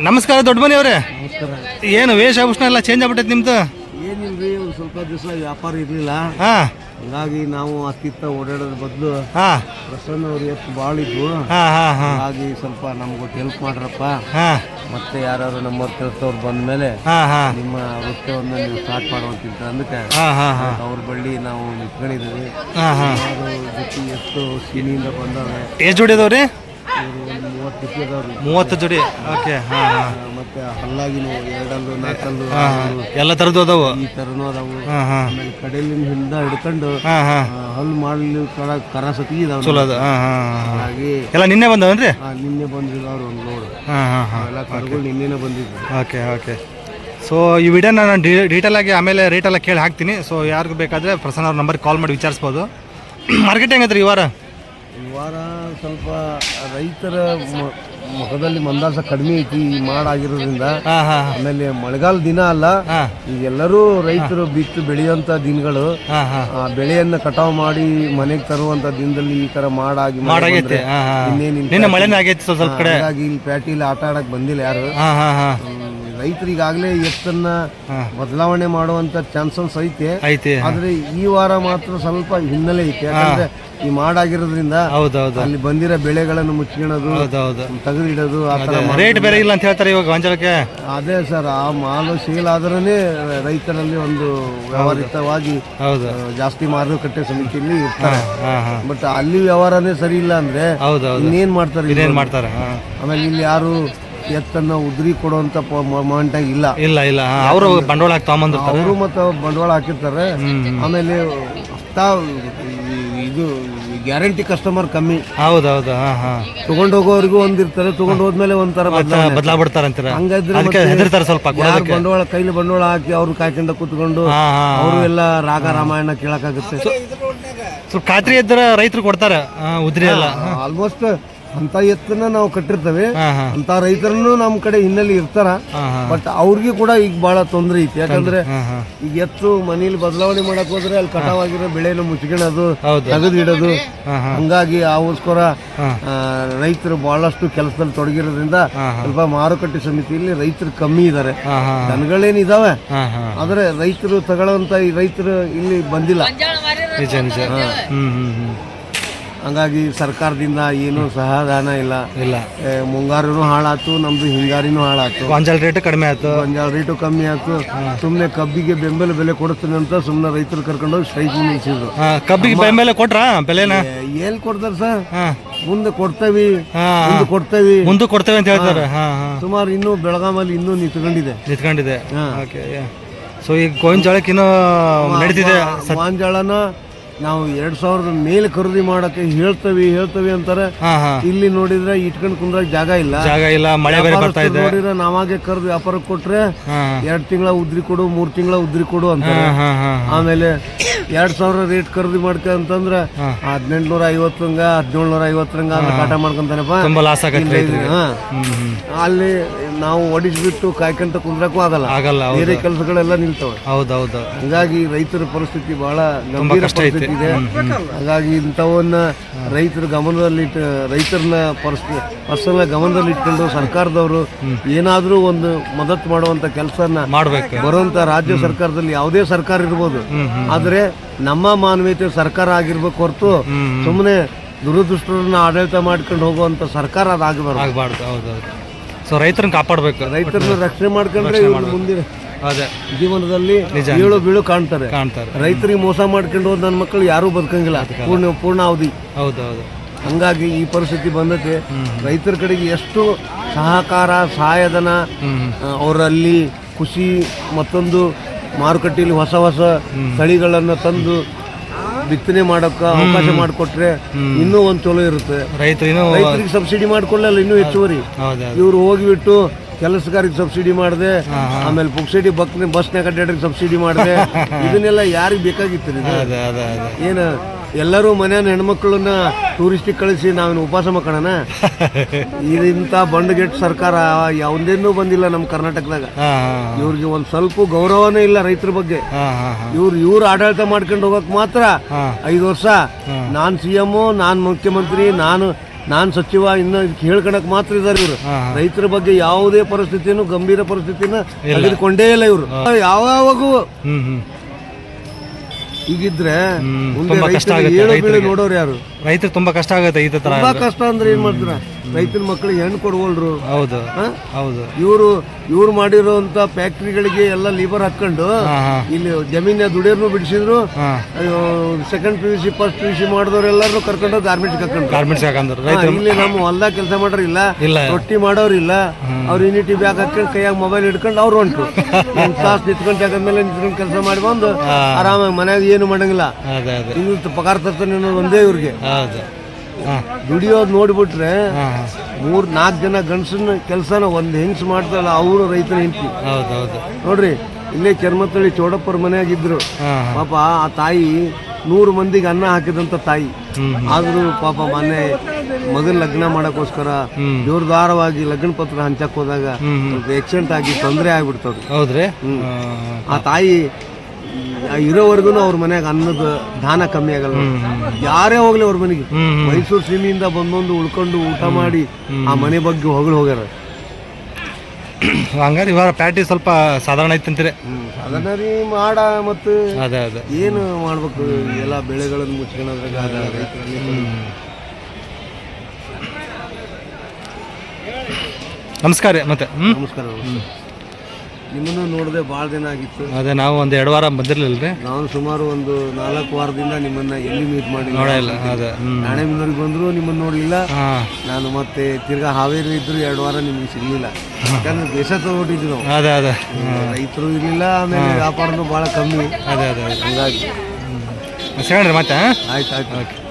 ನಮಸ್ಕಾರ ದೊಡ್ಡ ಮನಿ ಅವರೇ ನಮಸ್ಕಾರ. ಏನು ವೇಷಭೂಷಣ ಎಲ್ಲ ಚೇಂಜ್ ಆಗ್ಬಿಟ್ಟೈತೆ ನಿಮ್ದು? ಏನಿಲ್ರಿ ಒಂದು ಸ್ವಲ್ಪ ದಿವಸ ವ್ಯಾಪಾರ ಇರಲಿಲ್ಲ. ಹಾ. ಹಂಗಾಗಿ ನಾವು ಅತ್ತಿತ್ತ ಓಡಾಡೋದ್ರ ಬದಲು ಹಾ. ಪ್ರಸನ್ನ ಅವ್ರು ಎಷ್ಟು ಭಾಳ ಇದ್ವು. ಹಾ ಹಾ ಹಾ. ಹಾಗಾಗಿ ಸ್ವಲ್ಪ ನಮ್ಗೊಟ್ಟು ಹೆಲ್ಪ್ ಮಾಡ್ರಪ್ಪ. ಹಾ. ಮತ್ತೆ ಯಾರು ನಂಬರ್ ಕೆಲಸದವ್ರು ಬಂದ ಮೇಲೆ ಹಾ ಹಾ. ನಿಮ್ಮ ವೃತ್ತವನ್ನು ನೀವು ಸ್ಟಾರ್ಟ್ ಮಾಡುವಂತಿದ್ದ ಅಂದಕ್ಕೆ ಹಾ ಹಾ ಹಾ. ಅವ್ರ ಬಳ್ಳಿ ನಾವು ನಿಂತ್ಕೊಂಡಿದ್ದೀವಿ. ಹಾ ಹಾ. ಅದು ಜೊತೆ ಎಷ್ಟು ಸೀನಿಯಿಂದ ಬಂದವ್ರೆ. ಎಷ್ಟು ಜೋಡಿ ಅದಾವ್ರಿ ಇವರು ಮೂವತ್ತು ಜೊತೆ ಅದಾವ್ರಿ ಮೂವತ್ತು ಜೋಡಿ? ಓಕೆ ಹಾ ಹಾ. ಮತ್ತೆ ಹಲ್ಲಾಗಿನೂ ಎರಡಲ್ಲು ನಾಲ್ಕಲ್ಲು ಹಾ. ಎಲ್ಲ ಥರದ್ದು ಅದಾವು? ಈ ತರನು ಅದಾವು. ಹಾ ಹಾ. ಆಮೇಲೆ ಕಡೆಲಿಂದ ಹಿಂದ ಹಿಡ್ಕೊಂಡು ಹಾ ಹಾ. ಆ, ಹಲ್ಲು ಮಾಡಲಿ ಕರ ಕರ ಸತಿ ಇದಾವ ಚಲೋ ಅದು. ಹಾ ಹಾ ಹಾಗಾಗಿ ಎಲ್ಲ ನಿನ್ನೆ ಬಂದವನ್ರಿ? ಆ, ನಿನ್ನೆ ಬಂದಿದ್ದವ್ರು ಒಂದು ನೋಡು ಹಾ ಹಾ ಹಾಂ. ಎಲ್ಲ ಕರುಗಳು ನಿನ್ನೆನೇ ಬಂದಿದ್ದು ಓಕೆ ಓಕೆ ಸೊ ಈ ವಿಡಿಯೋನ ನಾನು ಡೀಟೇಲ್ ಆಗಿ ಆಮೇಲೆ ರೇಟ್ ಎಲ್ಲ ಕೇಳಿ ಹಾಕ್ತೀನಿ. ಸೊ ಯಾರಿಗೂ ಬೇಕಾದರೆ ಪ್ರಸನ್ನ ಅವ್ರ ನಂಬರ್ಗೆ ಕಾಲ್ ಮಾಡಿ ವಿಚಾರಿಸ್ಬೋದು. ಮಾರ್ಕೆಟ್ ಹೆಂಗದ್ರಿ ಈ ವಾರ? ಈ ವಾರ ಸ್ವಲ್ಪ ರೈತರ ಮುಖದಲ್ಲಿ ಮಂದಾಸ ಕಡಿಮೆ ಐತಿ ಈ ಮಾಡಾಗಿರೋದ್ರಿಂದ ಆಮೇಲೆ ಮಳೆಗಾಲ ದಿನ ಅಲ್ಲ ಈಗೆಲ್ಲರೂ ರೈತರು ಬಿತ್ತು ಬೆಳೆಯುವಂತ ದಿನಗಳು. ಆ ಬೆಳೆಯನ್ನ ಕಟಾವು ಮಾಡಿ ಮನೆಗೆ ತರುವಂತ ದಿನದಲ್ಲಿ ಈ ತರ ಮಾಡಾಗಿ ಇನ್ನೇನಿಲ್ಲ ಆಗೈತೆ ಸ್ವಲ್ಪ ಕಡೆ. ಹಾಗಾಗಿ ಇಲ್ಲಿ ಪ್ಯಾಟಿಲಿ ಆಟ ಆಡಕ್ ಬಂದಿಲ್ಲ ಯಾರು. ಹಾಂ ಎತ್ತನ್ನ ಬದಲಾವಣೆ ಮಾಡುವಂತ ಚಾನ್ಸಸ್ ಐತೆ. ಐತೆ. ಆದ್ರೆ ಈ ವಾರ ಮಾತ್ರ ಸ್ವಲ್ಪ ಹಿನ್ನೆಲೆ ಐತೆ. ಯಾಕಂದ್ರೆ ಈ ಮಾಡಾಗಿರೋದ್ರಿಂದ ಹೌದು ಹೌದು ಅಲ್ಲಿ ಬಂದಿರೋ ಬೆಳೆಗಳನ್ನು ಮುಚ್ಕೊಳ್ಳೋದು ಹೌದು ಹೌದು ತೆಗೆದಿಡೋದು ಆ ಥರ ರೇಟ್ ಬೇರೆ ಇಲ್ಲ ಅಂತ ಹೇಳ್ತಾರೆ ಇವಾಗ ಗೊಂಜಾಳಕ್ಕೆ. ಅದೇ ಸರ್ ಆ ಮಾಲು ಸೇಲ್ ಆದ್ರೇ ರೈತರಲ್ಲಿ ಒಂದು ವ್ಯವಹಾರಿತವಾಗಿ ಹೌದು. ಆ, ಜಾಸ್ತಿ ಮಾರುಕಟ್ಟೆ ಸಮಿತಿಯಲ್ಲಿ ಇರ್ತಾರೆ. ಹಾಂ ಹಾಂ ಬಟ್ ಅಲ್ಲಿ ವ್ಯವಹಾರನೇ ಸರಿ ಇಲ್ಲ ಅಂದ್ರೆ ಇನ್ನೇನ್ ಮಾಡ್ತಾರೆ ಇನ್ನೇನ್ ಮಾಡ್ತಾರೆ? ಹಾಂ. ಆಮೇಲೆ ಇಲ್ಲಿ ಯಾರು ಎತ್ತನ್ನ ಉದ್ರಿ ಕೊಡುವಂತ ಮೊಮೆಂಟಾಗಿ ಇಲ್ಲ. ಇಲ್ಲ ಇಲ್ಲ. ಅವರು ಬಂಡವಾಳ ತೊಗೊಂಬಂದಿರ್ತಾರೆ. ಅವರು ಮತ್ತು ಬಂಡವಾಳ ಹಾಕಿರ್ತಾರೆ. ಆಮೇಲೆ ತಾವ್ ಇದು ಗ್ಯಾರಂಟಿ ಕಸ್ಟಮರ್ ಕಮ್ಮಿ. ಹೌದೌದು ಹೌದು ಹಾ ಹಾಂ. ತಗೊಂಡ್ ಹೋಗೋರಿಗೂ ಒಂದಿರ್ತಾರೆ ತಗೊಂಡು ಹೋದ್ಮೇಲೆ ಒಂಥರ ಅಂತೀರ? ಹಂಗಾದ್ರೆ ಹೆದರ್ತಾರೆ ಸ್ವಲ್ಪ ಬಂಡವಾಳ ಕೈಲಿ ಬಂಡವಾಳ ಹಾಕಿ ಅವ್ರು ಕಾಯ್ಕೊಂಡ ಕುತ್ಕೊಂಡು ಅವರು ಎಲ್ಲ ರಾಗ ರಾಮಾಯಣ ಕೇಳಕ್ಕಾಗುತ್ತೆ. ಸ್ವಲ್ಪ ಖಾತ್ರಿ ಇದ್ರೆ ರೈತರು ಕೊಡ್ತಾರೆ ಉದ್ರಿ ಎಲ್ಲ. ಆಲ್ಮೋಸ್ಟ್ ಅಂತ ಎತ್ತನ್ನ ನಾವು ಕಟ್ಟಿರ್ತೇವೆ. ಅಂತ ರೈತರನ್ನು ನಮ್ಮ ಕಡೆ ಹಿನ್ನೆಲೆ ಇರ್ತಾರ. ಬಟ್ ಅವ್ರಿಗೆ ಕೂಡ ಈಗ ಬಹಳ ತೊಂದರೆ ಐತಿ. ಯಾಕಂದ್ರೆ ಈಗ ಎತ್ತು ಮನೇಲಿ ಬದಲಾವಣೆ ಮಾಡಕ್ ಹೋದ್ರೆ ಅಲ್ಲಿ ಕಟಾವಾಗಿರೋ ಬೆಳೆನ ಮುಚ್ಕೊಳ್ಳೋದು ತೆಗೆದಿಡೋದು. ಹಂಗಾಗಿ ಅವಸ್ಕರ. ರೈತರು ಬಹಳಷ್ಟು ಕೆಲಸದಲ್ಲಿ ತೊಡಗಿರೋದ್ರಿಂದ ಸ್ವಲ್ಪ ಮಾರುಕಟ್ಟೆ ಸಮಿತಿಯಲ್ಲಿ ರೈತರು ಕಮ್ಮಿ ಇದ್ದಾರೆ ದನಗಳೇನಿದಾವೆ ಆದ್ರೆ ರೈತರು ತಗೊಳ್ಳೋಂತ ಈ ರೈತರು ಇಲ್ಲಿ ಬಂದಿಲ್ಲ. ನಿಜ ನಿಜ. ಹಂಗಾಗಿ ಸರ್ಕಾರದಿಂದ ಏನೂ ಸಹಾಯಧನ ಇಲ್ಲ. ಇಲ್ಲ. ಮುಂಗಾರು ಮುಂಗಾರಿನೂ ಹಾಳಾತು ನಮ್ದು ಹಿಂಗಾರಿನೂ ಹಾಳಾತು. ಗೊಂಜಾಳ ರೇಟ್ ಕಡಿಮೆ ಆಯ್ತು. ಗೊಂಜಾಳ ರೇಟು ಕಮ್ಮಿ ಆಯ್ತು. ಸುಮ್ಮನೆ ಕಬ್ಬಿಗೆ ಬೆಂಬಲ ಬೆಲೆ ಕೊಡ್ತೀನಿ ಅಂತ ಸುಮ್ಮನೆ ರೈತರು ಕರ್ಕೊಂಡೋಗಿ ಸ್ಟ್ರೈಕ್ ನಿಲ್ಸಿದ್ರು ಕಬ್ಬಿಗೆ ಬೆಂಬಲ ಕೊಟ್ರ ಕೊಟ್ರಾ ಬೆಲೆನ ಏನ್ ಕೊಡ್ತಾರ ಸರ್? ಮುಂದೆ ಕೊಡ್ತೇವಿ ಮುಂದೆ ಕೊಡ್ತೇವಿ. ಮುಂದೆ ಕೊಡ್ತೇವೆ ಅಂತ ಹೇಳ್ತಾರೆ. ಸುಮಾರು ಇನ್ನೂ ಬೆಳಗಾಮಲ್ಲಿ ಇನ್ನೂ ನಿಂತ್ಕೊಂಡಿದೆ. ನಿಂತ್ಕೊಂಡಿದೆ. ಸೊ ಈಗ ಗೋಂಜಾಳಕ್ಕಿನ್ನೂ ಇನ್ನೂ ನಡೀತಿದೆ ಮಾಂಜಾಳನ ನಾವು ಎರಡ್ ಸಾವಿರದ ಮೇಲೆ ಖರೀದಿ ಮಾಡಕ್ಕೆ ಹೇಳ್ತವಿ ಹೇಳ್ತವಿ ಅಂತಾರೆ. ಹಾಂ ಹಾಂ. ಇಲ್ಲಿ ನೋಡಿದ್ರೆ ಇಟ್ಕೊಂಡು ಕುಂದ್ರ ಜಾಗ ಇಲ್ಲ. ಜಾಗ ಇಲ್ಲ ಮಳೆ ಬೇರೆ ಬರ್ತಾ ಇದೆ. ನೋಡಿದ್ರೆ ನಾವಾಗೆ ಕರೆದು ವ್ಯಾಪಾರಕ್ಕೆ ಕೊಟ್ರೆ ಹಾಂ. ಎರಡ್ ತಿಂಗಳ ಉದ್ರಿ ಕೊಡು ಮೂರ್ ತಿಂಗಳ ಉದ್ರಿ ಕೊಡು ಅಂತ ಹಾಂ ಹಾಂ ಹಾಂ ಆಮೇಲೆ ಎರಡ್ ಸಾವಿರ ರೇಟ್ ಖರೀದಿ ಮಾಡ್ಕ ಅಂತಂದ್ರೆ. ಹದಿನೆಂಟುನೂರ ಐವತ್ತಂಗ ಹದಿನೇಳುನೂರ ಐವತ್ತರಂಗ ಅಂತ ಕಾಟ ಮಾಡ್ಕೊಂತಾನಪ್ಪ ತುಂಬಾ ಲಾಸ್ ಆಗತ್ತೆ ರೈತರಿಗೆ. ಹಾ. ಹ್ಞೂ ಹ್ಞೂ ಅಲ್ಲಿ ನಾವು ಒಡಿಸ್ಬಿಟ್ಟು ಕಾಯ್ಕೊಂತ ಕುಂದ್ರಕ್ಕೂ ಆಗಲ್ಲ. ಆಗಲ್ಲ ಹೌದು. ಬೇರೆ ಕೆಲಸಗಳೆಲ್ಲ ನಿಲ್ತವೆ. ಹೌದೌದು. ಹೌದು ಹಂಗಾಗಿ ರೈತರ ಪರಿಸ್ಥಿತಿ ಬಹಳ ಗಂಭೀರ ಕಷ್ಟ ಐತಿ. ಪರಿಸ್ಥಿತಿ ಇದೆ. ಹಾಗಾಗಿ ಇಂಥವನ್ನ ರೈತರ ಗಮನದಲ್ಲಿಟ್ಟು ರೈತರನ್ನ ಪರಿಸ್ಥಿತಿ ಪರ್ಸನಲ್ ಗಮನದಲ್ಲಿ ಇಟ್ಕೊಂಡು ಸರ್ಕಾರದವರು ಏನಾದ್ರೂ ಒಂದು ಮದತ್ ಮಾಡುವಂತ ಕೆಲಸನ ಮಾಡ್ಬೇಕು. ಬರುವಂತ ರಾಜ್ಯ ಸರ್ಕಾರದಲ್ಲಿ ಯಾವುದೇ ಸರ್ಕಾರ ಇರ್ಬೋದು. ಆದ್ರೆ ನಮ್ಮ ಮಾನವೀಯತೆ ಸರ್ಕಾರ ಆಗಿರ್ಬೇಕು ಹೊರತು ಸುಮ್ಮನೆ ದುರದೃಷ್ಟರನ್ನ ಆಡಳಿತ ಮಾಡ್ಕೊಂಡು ಹೋಗುವಂತ ಸರ್ಕಾರ ಅದಾಗಬಾರ್ದು. ಆಗಬಾರ್ದು. ಹೌದೌದು. ಹೌದು ಸೊ ರೈತರನ್ನ ಕಾಪಾಡಬೇಕು. ರೈತರನ್ನ ರಕ್ಷಣೆ ಮಾಡ್ಕೊಂಡ್ರೆ ಇವ್ರು ಮುಂದಿನ ಅದೇ. ಜೀವನದಲ್ಲಿ ಏಳು ಬೀಳು ಕಾಣ್ತಾರೆ. ಕಾಣ್ತಾರೆ. ರೈತರಿಗೆ ಮೋಸ ಮಾಡ್ಕೊಂಡು ಹೋದ ನನ್ನ ಮಕ್ಕಳು ಯಾರೂ ಬದುಕಂಗಿಲ್ಲ. ಪೂರ್ಣ ಪೂರ್ಣಾವಧಿ. ಹೌದು ಹೌದು ಹಂಗಾಗಿ ಈ ಪರಿಸ್ಥಿತಿ ಬಂದತೆ ರೈತರ ಕಡೆಗೆ ಎಷ್ಟು ಸಹಕಾರ ಸಹಾಯಧನ ಅವರಲ್ಲಿ ಖುಷಿ ಮತ್ತೊಂದು ಮಾರುಕಟ್ಟೆಯಲ್ಲಿ ಹೊಸ ಹೊಸ ತಳಿಗಳನ್ನು ತಂದು ಬಿತ್ತನೆ ಮಾಡೋಕೆ ಅವಕಾಶ ಮಾಡಿಕೊಟ್ರೆ ಇನ್ನೂ ಒಂದು ಚಲೋ ಇರುತ್ತೆ. ರೈತರು ರೈತರಿಗೆ ಸಬ್ಸಿಡಿ ಮಾಡ್ಕೊಳ್ಳಲ್ಲ ಇನ್ನೂ ಹೆಚ್ಚುವರಿ. ಇವ್ರು ಹೋಗಿಬಿಟ್ಟು ಕೆಲಸಗಾರಿಗೆ ಸಬ್ಸಿಡಿ ಮಾಡಿದೆ ಆಮೇಲೆ ಪುಕ್ಸಿಡಿ ಬಕ್ ಬಸ್ನಾಗ ಅಡ್ಡಾಡ್ರಿಗೆ ಸಬ್ಸಿಡಿ ಮಾಡಿದೆ. ಇದನ್ನೆಲ್ಲ ಯಾರಿಗೆ ಬೇಕಾಗಿತ್ತು ಏನು ಎಲ್ಲರೂ ಮನೆಯ ಹೆಣ್ಮಕ್ಳನ್ನ ಟೂರಿಸ್ಟಿಗೆ ಕಳಿಸಿ ನಾವೇನು ಉಪವಾಸ ಮಕ್ಕಳನ ಇದಿಂತ ಬಂಡಗೆಟ್ ಸರ್ಕಾರ ಯಾವ್ದೇನೂ ಬಂದಿಲ್ಲ ನಮ್ಮ ಕರ್ನಾಟಕದಾಗ. ಇವ್ರಿಗೆ ಒಂದ್ ಸ್ವಲ್ಪ ಗೌರವನೇ ಇಲ್ಲ ರೈತರ ಬಗ್ಗೆ. ಇವ್ರು ಇವ್ರು ಆಡಳಿತ ಮಾಡ್ಕೊಂಡು ಹೋಗಕ್ ಮಾತ್ರ ಐದು ವರ್ಷ. ನಾನ್ ಸಿ ಎಂ ನಾನ್ ಮುಖ್ಯಮಂತ್ರಿ ನಾನು ನಾನು ಸಚಿವ ಇನ್ನು ಇದಕ್ಕೆ ಹೇಳ್ಕೊಳಕ್ ಮಾತ್ರ ಇದಾರೆ ಇವರು. ರೈತರ ಬಗ್ಗೆ ಯಾವುದೇ ಪರಿಸ್ಥಿತಿನೂ ಗಂಭೀರ ಪರಿಸ್ಥಿತಿನ ತೆಗೆದುಕೊಂಡೇ ಇಲ್ಲ ಇವರು. ಯಾವಾಗೂ ಈಗಿದ್ರೆ ಮುಂದೆ ಕಷ್ಟ ಏಳು ಬೀಳು ನೋಡೋರು ಯಾರು? ರೈತರು ತುಂಬಾ ಕಷ್ಟ ಆಗುತ್ತೆ ಈ ತರ ಕಷ್ಟ ಅಂದ್ರೆ ಏನ್ ಮಾಡ್ತಾರ? ರೈತನ ಮಕ್ಕಳಿಗೆ ಹೆಣ್ಣು ಕೊಡ್ವಲ್ರು. ಹೌದು? ಹೌದು. ಇವರು ಇವ್ರು ಮಾಡಿರುವಂತ ಫ್ಯಾಕ್ಟ್ರಿಗಳಿಗೆ ಎಲ್ಲ ಲೇಬರ್ ಹಾಕೊಂಡು ಇಲ್ಲಿ ಜಮೀನ ದುಡಿಯೋರ್ನು ಬಿಡಿಸಿದ್ರು. Second P U C first P U C ಮಾಡಿದವ್ರೆಲ್ಲರೂ ಕರ್ಕೊಂಡು ಗಾರ್ಮೆಂಟ್ಸ್ ಹಾಕೊಂಡು ಗಾರ್ಮೆಂಟ್ಸ್ ಹಾಕಂದ್ರು ಇಲ್ಲಿ ನಮ್ಮ ಹೊಲ್ದಾಗ ಕೆಲಸ ಮಾಡೋರಿಲ್ಲ ಇಲ್ಲ. ರೊಟ್ಟಿ ಮಾಡೋರಿಲ್ಲ ಅವ್ರು ಯೂನಿಟಿ ಬ್ಯಾಗ್ ಹಾಕೊಂಡು ಕೈಯಾಗ ಮೊಬೈಲ್ ಹಿಡ್ಕೊಂಡು ಅವ್ರು ಹೊಂಟ್ರು. ಒಂದು ತಾಸು ನಿಂತ್ಕೊಂಡು ಜಾಗದ ನಿಂತ್ಕೊಂಡು ಕೆಲಸ ಮಾಡಿ ಬಂದು ಆರಾಮಾಗಿ ಮನ್ಯಾಗ ಏನು ಮಾಡಂಗಿಲ್ಲ. ಇನ್ನು ಪಗಾರ ತರ್ತಾನೆ ಒಂದೇ ಇವ್ರಿಗೆ. ದುಡಿಯೋದು ನೋಡ್ಬಿಟ್ರೆ ಮೂರ್ ನಾಲ್ಕು ಜನ ಗಂಡಸನ್ನ ಕೆಲಸನ ಒಂದು ಹೆಂಗ್ಸ್ ಮಾಡ್ತಾಳ ಅವರು ರೈತನ ಹೆಂಡತಿ. ನೋಡ್ರಿ ಇಲ್ಲೇ ಚರ್ಮತಳ್ಳಿ ಚೌಡಪ್ಪರ ಮನೆಯಾಗಿದ್ರು. ಪಾಪ ಆ ತಾಯಿ ನೂರು ಮಂದಿಗೆ ಅನ್ನ ಹಾಕಿದಂತ ತಾಯಿ. ಆದ್ರೂ ಪಾಪ ಮೊನ್ನೆ ಮಗನ ಲಗ್ನ ಮಾಡಕ್ಕೋಸ್ಕರ. ಜೋರ್ದಾರವಾಗಿ ಲಗ್ನ ಪತ್ರ ಹಂಚಕ್ ಹೋದಾಗ. ಆಕ್ಸಿಡೆಂಟ್ ಆಗಿ ತೊಂದರೆ ಆಗ್ಬಿಡ್ತವ್ರು ಹೌದ್ರಿ. ಆ ತಾಯಿ ಇರೋವರೆಗೂ ಅವ್ರ ಮನೆಗೆ ಅನ್ನದ ದಾನ ಕಮ್ಮಿ ಆಗಲ್ಲ. ಯಾರೇ ಹೋಗ್ಲಿ ಅವ್ರ ಮನೆಗೆ. ಮೈಸೂರು ಸೀಮೆಯಿಂದ ಬಂದೊಂದು ಉಳ್ಕೊಂಡು ಊಟ ಮಾಡಿ ಆ ಮನೆ ಬಗ್ಗೆ ಹೊಗಳು ಹೋಗ್ಯಾರ. ಹಂಗಾರೆ ಇವಾಗ ಪ್ಯಾಟಿ ಸ್ವಲ್ಪ ಸಾಧಾರಣ ಐತೆ ಅಂತೀರಿ? ಅದನ್ನ ರೀ ಮಾಡ ಮತ್ತು ಅದೇ ಅದೇ. ಏನು ಮಾಡ್ಬೇಕು? ಎಲ್ಲ ಬೆಳೆಗಳನ್ನು ಮುಚ್ಕೊಳ್ಳೋದ್ರಾಗ ರೈತರಲ್ಲಿ ನಮಸ್ಕಾರ ರೀ ಮತ್ತೆ. ನಮಸ್ಕಾರ ನಿಮ್ಮನ್ನು ನೋಡದೆ ಭಾಳ ದಿನ ಆಗಿತ್ತು ಅದೇ ನಾವು ಒಂದು ಎರಡು ವಾರ ಬಂದಿರ್ಲಿಲ್ಲ ನಾವು ನಾನು ಸುಮಾರು ಒಂದು ನಾಲ್ಕು ವಾರದಿಂದ ನಿಮ್ಮನ್ನ ಎಲ್ಲಿ ಮೀಟ್ ಮಾಡಿ ನೋಡಿಲ್ಲ ಅದೇ ನಾಳೆ ಮುನ್ನೂರಿಗೆ ಬಂದ್ರು ನಿಮ್ಮನ್ನ ನೋಡಲಿಲ್ಲ ನಾನು ಮತ್ತೆ ತಿರ್ಗಾ ಹಾವೇರಿ ಇದ್ರು ಎರಡು ವಾರ ನಿಮ್ಗೆ ಸಿಗ್ಲಿಲ್ಲ ಯಾಕಂದ್ರೆ ದೇಶ ತಗೊಂಡಿದ್ವಿ ನಾವು ಅದೇ ಅದೇ ರೈತರು ಇರಲಿಲ್ಲ ಆಮೇಲೆ ವ್ಯಾಪಾರನು ಭಾಳ ಕಮ್ಮಿ ಅದೇ ಅದೇ ಹಂಗಾಗಿ ಮತ್ತೆ ಆಯ್ತು ಆಯ್ತು ಓಕೆ